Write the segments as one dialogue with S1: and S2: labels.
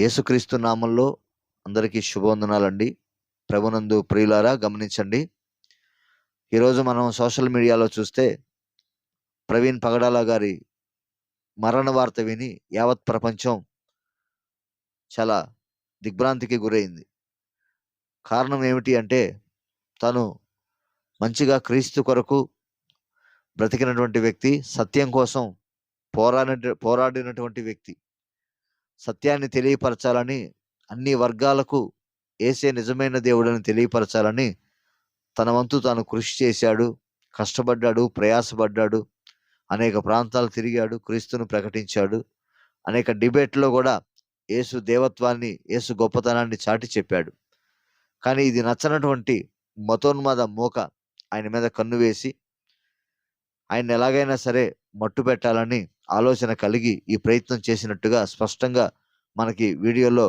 S1: యేసుక్రీస్తు నామంలో అందరికీ శుభవందనాలండి. ప్రభునందు ప్రియులారా గమనించండి. ఈరోజు మనం సోషల్ మీడియాలో చూస్తే ప్రవీణ్ పగడాల గారి మరణ వార్త విని యావత్ ప్రపంచం చాలా దిగ్భ్రాంతికి గురైంది. కారణం ఏమిటి అంటే తను మంచిగా క్రీస్తు కొరకు బ్రతికినటువంటి వ్యక్తి సత్యం కోసం పోరాడి పోరాడినటువంటి వ్యక్తి. సత్యాన్ని తెలియపరచాలని అన్ని వర్గాలకు ఏసే నిజమైన దేవుడని తెలియపరచాలని తన వంతు తాను కృషి చేశాడు కష్టపడ్డాడు ప్రయాసపడ్డాడు అనేక ప్రాంతాలు తిరిగాడు క్రీస్తును ప్రకటించాడు అనేక డిబేట్లో కూడా యేసు దేవత్వాన్ని యేసు గొప్పతనాన్ని చాటి చెప్పాడు. కానీ ఇది నచ్చనటువంటి మతోన్మాద మూక ఆయన మీద కన్ను వేసి ఆయన ఎలాగైనా సరే మట్టు పెట్టాలని ఆలోచన కలిగి ఈ ప్రయత్నం చేసినట్టుగా స్పష్టంగా మనకి వీడియోలో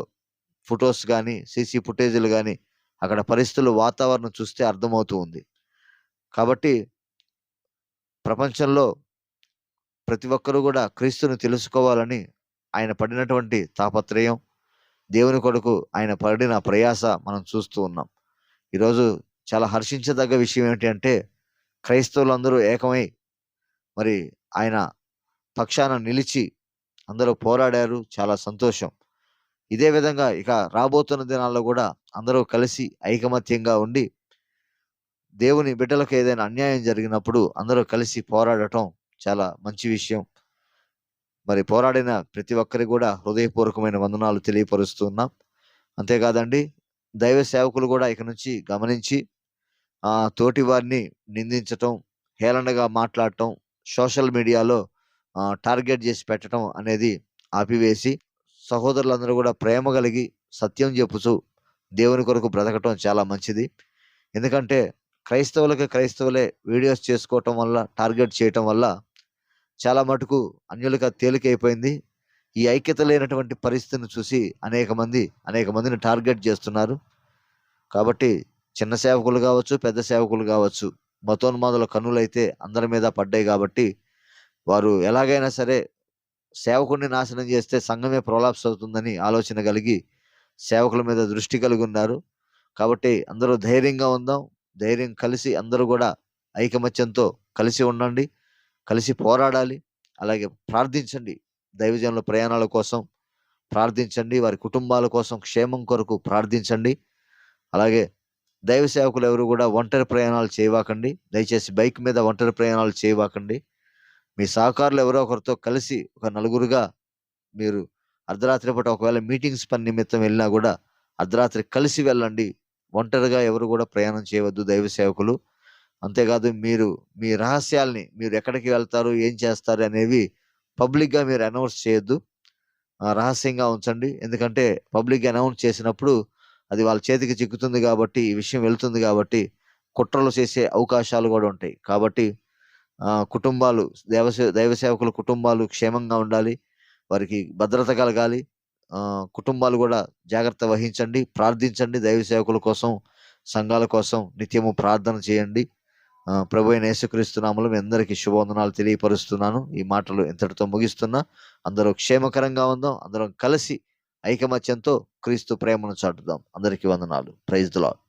S1: ఫొటోస్ కానీ సీసీ ఫుటేజీలు కానీ అక్కడ పరిస్థితులు వాతావరణం చూస్తే అర్థమవుతూ ఉంది. కాబట్టి ప్రపంచంలో ప్రతి ఒక్కరూ కూడా క్రీస్తుని తెలుసుకోవాలని ఆయన పడినటువంటి తాపత్రయం దేవుని కొడుకు ఆయన పడిన ప్రయాస మనం చూస్తూ ఉన్నాం. ఈరోజు చాలా హర్షించదగ్గ విషయం ఏంటి అంటే క్రైస్తవులందరూ ఏకమై మరి ఆయన పక్షాన నిలిచి అందరూ పోరాడారు. చాలా సంతోషం. ఇదే విధంగా ఇక రాబోతున్న దినాల్లో కూడా అందరూ కలిసి ఐకమత్యంగా ఉండి దేవుని బిడ్డలకు ఏదైనా అన్యాయం జరిగినప్పుడు అందరూ కలిసి పోరాడటం చాలా మంచి విషయం. మరి పోరాడిన ప్రతి ఒక్కరికి కూడా హృదయపూర్వకమైన వందనాలు తెలియపరుస్తున్నాం అంతేకాదండి దైవ సేవకులు కూడా ఇక నుంచి గమనించి ఆ తోటి వారిని నిందించటం హేళనగా మాట్లాడటం సోషల్ మీడియాలో టార్గెట్ చేసి పెట్టడం అనేది ఆపివేసి సహోదరులందరూ కూడా ప్రేమ కలిగి సత్యం చెప్పుచు దేవుని కొరకు బ్రతకటం చాలా మంచిది. ఎందుకంటే క్రైస్తవులకి క్రైస్తవులే వీడియోస్ చేసుకోవటం వల్ల టార్గెట్ చేయటం వల్ల చాలా మటుకు అన్యులుగా తేలికైపోయింది. ఈ ఐక్యత లేనటువంటి పరిస్థితిని చూసి అనేక మంది అనేక మందిని టార్గెట్ చేస్తున్నారు. కాబట్టి చిన్న సేవకులు కావచ్చు పెద్ద సేవకులు కావచ్చు మతోన్మాదుల కన్నులైతే అందరి మీద పడ్డాయి కాబట్టి వారు ఎలాగైనా సరే సేవకుడిని నాశనం చేస్తే సంఘమే ప్రొలాప్స్ అవుతుందని ఆలోచన కలిగి సేవకుల మీద దృష్టి కలిగి ఉన్నారు. కాబట్టి అందరూ ధైర్యంగా ఉందాం. ధైర్యం కలిసి అందరూ కూడా ఐకమత్యంతో కలిసి ఉండండి. కలిసి పోరాడాలి. అలాగే ప్రార్థించండి. దైవజనుల ప్రయాణాల కోసం ప్రార్థించండి. వారి కుటుంబాల కోసం క్షేమం కొరకు ప్రార్థించండి. అలాగే దైవ సేవకులు ఎవరు కూడా ఒంటరి ప్రయాణాలు చేయవాకండి. దయచేసి బైక్ మీద ఒంటరి ప్రయాణాలు చేయవాకండి. మీ సహకారులు ఎవరో ఒకరితో కలిసి ఒక నలుగురుగా మీరు అర్ధరాత్రి పూట ఒకవేళ మీటింగ్స్ పని నిమిత్తం వెళ్ళినా కూడా అర్ధరాత్రి కలిసి వెళ్ళండి. ఒంటరిగా ఎవరు కూడా ప్రయాణం చేయవద్దు దైవ సేవకులు. అంతేకాదు మీరు మీ రహస్యాల్ని మీరు ఎక్కడికి వెళ్తారు ఏం చేస్తారు అనేవి పబ్లిక్గా మీరు అనౌన్స్ చేయొద్దు. రహస్యంగా ఉంచండి. ఎందుకంటే పబ్లిక్ అనౌన్స్ చేసినప్పుడు అది వాళ్ళ చేతికి చిక్కుతుంది కాబట్టి ఈ విషయం వెళ్తుంది కాబట్టి కుట్రలు చేసే అవకాశాలు కూడా ఉంటాయి. కాబట్టి కుటుంబాలు దేవ దైవ సేవకుల కుటుంబాలు క్షేమంగా ఉండాలి వారికి భద్రత కలగాలి. కుటుంబాలు కూడా జాగ్రత్త వహించండి ప్రార్థించండి దైవ సేవకుల కోసం సంఘాల కోసం నిత్యము ప్రార్థన చేయండి. ప్రభు అయిన యేసుక్రీస్తునామలు మీ అందరికీ శుభవందనాలు తెలియపరుస్తున్నాను. ఈ మాటలు ఇంతటితో ముగిస్తున్నా. అందరూ క్షేమకరంగా ఉందాం అందరం కలిసి ఐకమత్యంతో క్రీస్తు ప్రేమను చాటుదాం. అందరికీ వందనాలు. Praise lord